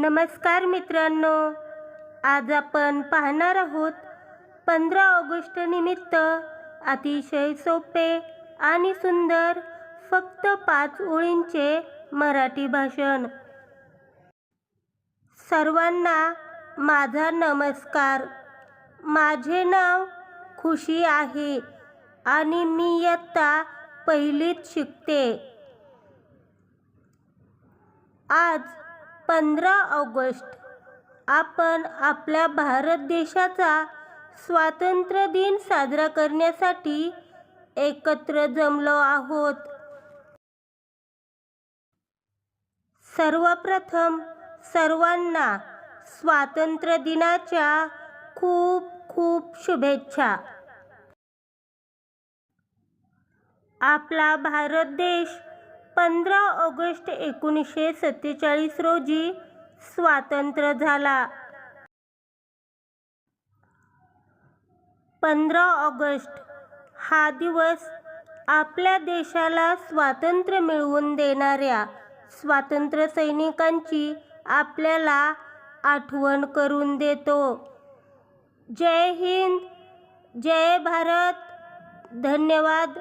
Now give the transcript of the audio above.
नमस्कार मित्रांनो आज आपण पाहणार आहोत पंधरा ऑगस्ट निमित्त अतिशय सोपे आणि सुंदर फक्त पाच ओळींचे मराठी भाषण. सर्वांना माझा नमस्कार. माझे नाव खुशी आहे आणि मी इयत्ता पहिलीत शिकते. आज पंधरा ऑगस्ट. आपण आपल्या भारत देशाचा स्वातंत्र्य दिन साजरा करण्यासाठी एकत्र जमलो आहोत. सर्वप्रथम सर्वांना स्वातंत्र्य दिनाच्या खूप खूप शुभेच्छा. आपला भारत देश पंधरा ऑगस्ट एकोणीसशे सत्तेचाळीस रोजी स्वातंत्र्य झाला. पंधरा ऑगस्ट हा दिवस आपल्या देशाला स्वातंत्र्य मिळवून देणाऱ्या स्वातंत्र्य सैनिकांची आपल्याला आठवण करून देतो. जय हिंद जय भारत. धन्यवाद.